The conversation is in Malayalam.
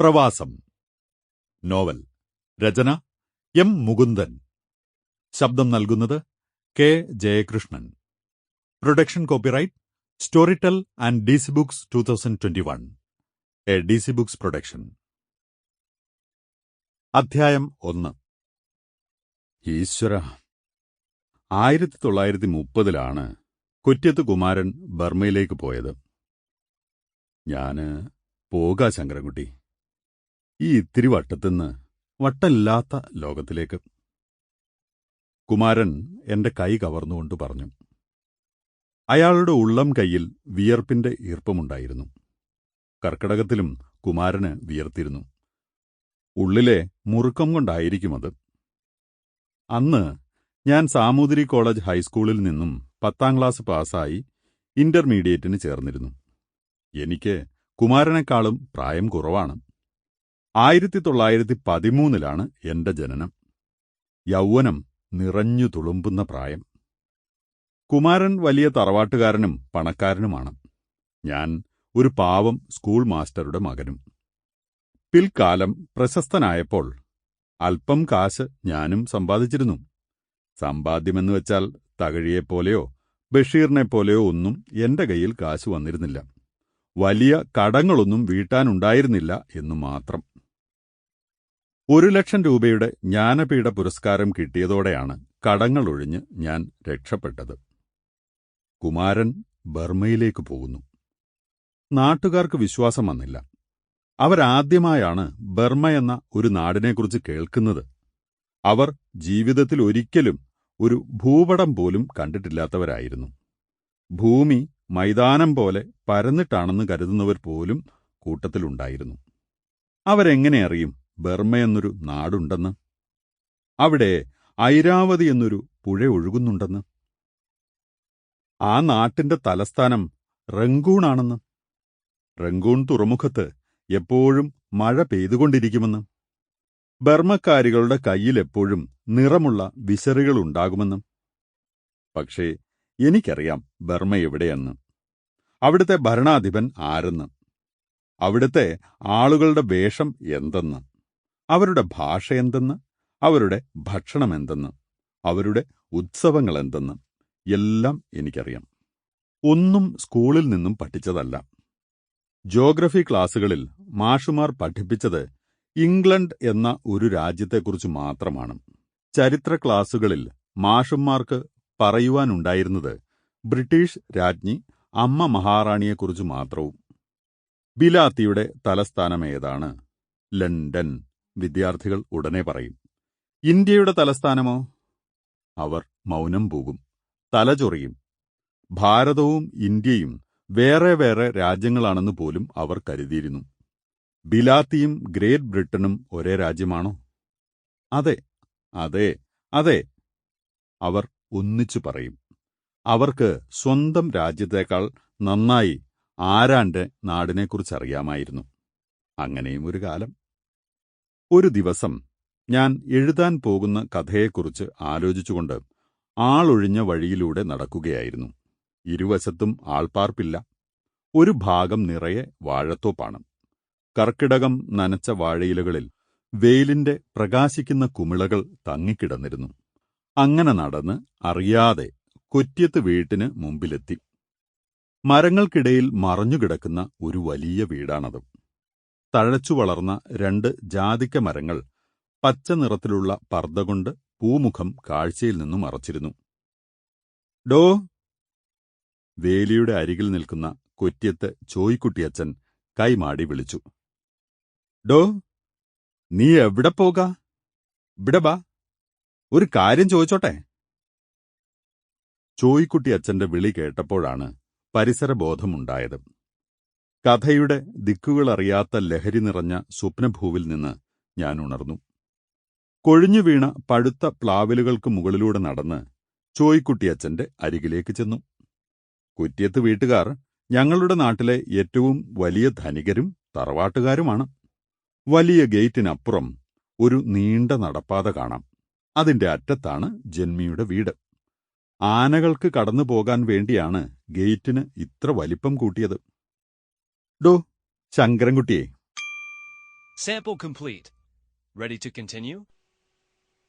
പ്രവാസം. നോവൽ. രചന. എം. മുകുന്ദൻ. ശബ്ദം നൽകുന്നത് K. Jayakrishnan. Production copyright Storytel and D C Books two thousand twenty one. A. D C Books production. അധ്യായം ഒന്ന്. ഈശ്വര. ആയിരത്തി തൊള്ളായിരത്തി മുപ്പതിലാണ് കുറ്റ്യത്ത് കുമാരൻ ബർമയിലേക്ക് പോയത്. ഞാൻ പോകാ ശങ്കരൻകുട്ടി. ഈ ഇത്തിരി വട്ടത്തുനിന്ന് വട്ടമില്ലാത്ത ലോകത്തിലേക്ക്. കുമാരൻ എന്റെ കൈ കവർന്നുകൊണ്ട് പറഞ്ഞു. അയാളുടെ ഉള്ളം കൈയിൽ വിയർപ്പിന്റെ ഈർപ്പമുണ്ടായിരുന്നു. കർക്കിടകത്തിലും കുമാരന് വിയർത്തിരുന്നു. ഉള്ളിലെ മുറുക്കം കൊണ്ടായിരിക്കുമത് അന്ന് ഞാൻ സാമൂതിരി കോളേജ് ഹൈസ്കൂളിൽ നിന്നും പത്താം ക്ലാസ് പാസ്സായി ഇന്റർമീഡിയറ്റിന് ചേർന്നിരുന്നു. എനിക്ക് കുമാരനേക്കാളും പ്രായം കുറവാണ്. ആയിരത്തി തൊള്ളായിരത്തി പതിമൂന്നിലാണ് എന്റെ ജനനം. യൗവനം നിറഞ്ഞു തുളുമ്പുന്ന പ്രായം. കുമാരൻ വലിയ തറവാട്ടുകാരനും പണക്കാരനുമാണ്. ഞാൻ ഒരു പാവം സ്കൂൾ മാസ്റ്ററുടെ മകനും. പിൽക്കാലം പ്രശസ്തനായപ്പോൾ അല്പം കാശ് ഞാനും സമ്പാദിച്ചിരുന്നു. സമ്പാദ്യമെന്ന് വെച്ചാൽ തകഴിയെപ്പോലെയോ ബഷീറിനെപ്പോലെയോ ഒന്നും എന്റെ കയ്യിൽ കാശ് വന്നിരുന്നില്ല. വലിയ കടങ്ങളൊന്നും വീട്ടാനുണ്ടായിരുന്നില്ല എന്നു മാത്രം. ഒരു ലക്ഷം രൂപയുടെ ജ്ഞാനപീഠ പുരസ്കാരം കിട്ടിയതോടെയാണ് കടങ്ങളൊഴിഞ്ഞ് ഞാൻ രക്ഷപ്പെട്ടത്. കുമാരൻ ബർമയിലേക്ക് പോകുന്നു. നാട്ടുകാർക്ക് വിശ്വാസം വന്നില്ല. അവരാദ്യമായാണ് ബർമ എന്ന ഒരു നാടിനെക്കുറിച്ച് കേൾക്കുന്നത്. അവർ ജീവിതത്തിൽ ഒരിക്കലും ഒരു ഭൂപടം പോലും കണ്ടിട്ടില്ലാത്തവരായിരുന്നു. ഭൂമി മൈതാനം പോലെ പരന്നിട്ടാണെന്ന് കരുതുന്നവർ പോലും കൂട്ടത്തിലുണ്ടായിരുന്നു. അവരെങ്ങനെ അറിയും? ബർമ എന്നൊരു നാടുണ്ടെന്ന്. അവിടെ ഐരാവതി എന്നൊരു പുഴ ഒഴുകുന്നുണ്ടെന്ന്. ആ നാട്ടിന്റെ തലസ്ഥാനം റംഗൂണാണെന്ന്. റംഗൂൺ തുറമുഖത്ത് എപ്പോഴും മഴ പെയ്തുകൊണ്ടിരിക്കുമെന്ന്. ബർമ്മക്കാരികളുടെ കയ്യിലെപ്പോഴും നിറമുള്ള വിശറികളുണ്ടാകുമെന്നും പക്ഷേ എനിക്കറിയാം ബർമ്മ എവിടെയെന്ന്. അവിടുത്തെ ഭരണാധിപൻ ആരെന്ന്. അവിടുത്തെ ആളുകളുടെ വേഷം എന്തെന്ന്. അവരുടെ ഭാഷ എന്തെന്ന്? അവരുടെ ഭക്ഷണം എന്തെന്ന്? അവരുടെ ഉത്സവങ്ങൾ എന്തെന്ന്? എല്ലാം എനിക്കറിയാം. ഒന്നും സ്കൂളിൽ നിന്നും പഠിച്ചതല്ല. ജോഗ്രഫി ക്ലാസുകളിൽ മാഷുമാർ പഠിപ്പിച്ചത് ഇംഗ്ലണ്ട് എന്ന ഒരു രാജ്യത്തെക്കുറിച്ച് മാത്രമാണ്. ചരിത്ര ക്ലാസുകളിൽ മാഷുമാർക്ക് പറയുവാനുണ്ടായിരുന്നത് ബ്രിട്ടീഷ് രാജ്ഞി അമ്മ മഹാറാണിയെക്കുറിച്ച് മാത്രവും. ബിലാത്തിയുടെ തലസ്ഥാനം ഏതാണ് ലണ്ടൻ. വിദ്യാർത്ഥികൾ ഉടനെ പറയും ഇന്ത്യയുടെ തലസ്ഥാനമോ? അവർ മൗനം പോകും തലചൊറിയും ഭാരതവും ഇന്ത്യയും വേറെ വേറെ രാജ്യങ്ങളാണെന്ന് പോലും അവർ കരുതിയിരുന്നു. ബിലാത്തിയും ഗ്രേറ്റ് ബ്രിട്ടനും ഒരേ രാജ്യമാണോ? അതെ അതെ അതെ അവർ ഒന്നിച്ചു പറയും. അവർക്ക് സ്വന്തം രാജ്യത്തേക്കാൾ നന്നായി ആരാന്റെ നാടിനെക്കുറിച്ചറിയാമായിരുന്നു. അങ്ങനെയും ഒരു കാലം. ഒരു ദിവസം ഞാൻ എഴുതാൻ പോകുന്ന കഥയെക്കുറിച്ച് ആലോചിച്ചുകൊണ്ട് ആളൊഴിഞ്ഞ വഴിയിലൂടെ നടക്കുകയായിരുന്നു. ഇരുവശത്തും ആൾപ്പാർപ്പില്ല. ഒരു ഭാഗം നിറയെ വാഴത്തോപ്പാണ്. കർക്കിടകം നനച്ച വാഴയിലകളിൽ വെയിലിന്റെ പ്രകാശിക്കുന്ന കുമിളകൾ തങ്ങിക്കിടന്നിരുന്നു. അങ്ങനെ നടന്ന് അറിയാതെ കൊറ്റ്യത്ത് വീട്ടിന് മുമ്പിലെത്തി. മരങ്ങൾക്കിടയിൽ മറഞ്ഞുകിടക്കുന്ന ഒരു വലിയ വീടാണത്. തഴച്ചു വളർന്ന രണ്ട് ജാതിക്ക മരങ്ങൾ പച്ച നിറത്തിലുള്ള പർദ്ദ കൊണ്ട് പൂമുഖം കാഴ്ചയിൽ നിന്നും മറച്ചിരുന്നു. ഡോ വേലിയുടെ അരികിൽ നിൽക്കുന്ന കൊറ്റ്യത്ത് ചോയ്ക്കുട്ടിയച്ചൻ കൈമാടി വിളിച്ചു. ഡോ നീ എവിടെ പോകാ? ഇവിടെ ബാ ഒരു കാര്യം ചോദിച്ചോട്ടെ? ചോയ്ക്കുട്ടി അച്ഛന്റെ വിളി കേട്ടപ്പോഴാണ് പരിസരബോധമുണ്ടായത്. കഥയുടെ ദിക്കുകളറിയാത്ത ലഹരി നിറഞ്ഞ സ്വപ്നഭൂവിൽ നിന്ന് ഞാൻ ഉണർന്നു. കൊഴിഞ്ഞു വീണ പഴുത്ത പ്ലാവിലുകൾക്ക് മുകളിലൂടെ നടന്ന് ചോയ്ക്കുട്ടിയച്ഛന്റെ അരികിലേക്ക് ചെന്നു. കുറ്റിയത്ത് വീട്ടുകാർ ഞങ്ങളുടെ നാട്ടിലെ ഏറ്റവും വലിയ ധനികരും തറവാട്ടുകാരുമാണ്. വലിയ ഗേറ്റിനപ്പുറം ഒരു നീണ്ട നടപ്പാത കാണാം. അതിന്റെ അറ്റത്താണ് ജന്മിയുടെ വീട്. ആനകൾക്ക് കടന്നു പോകാൻ വേണ്ടിയാണ് ഗേറ്റിന് ഇത്ര വലിപ്പം കൂട്ടിയത്. ഡോ ശങ്കരൻകുട്ടിയെ Sample complete. Ready to continue?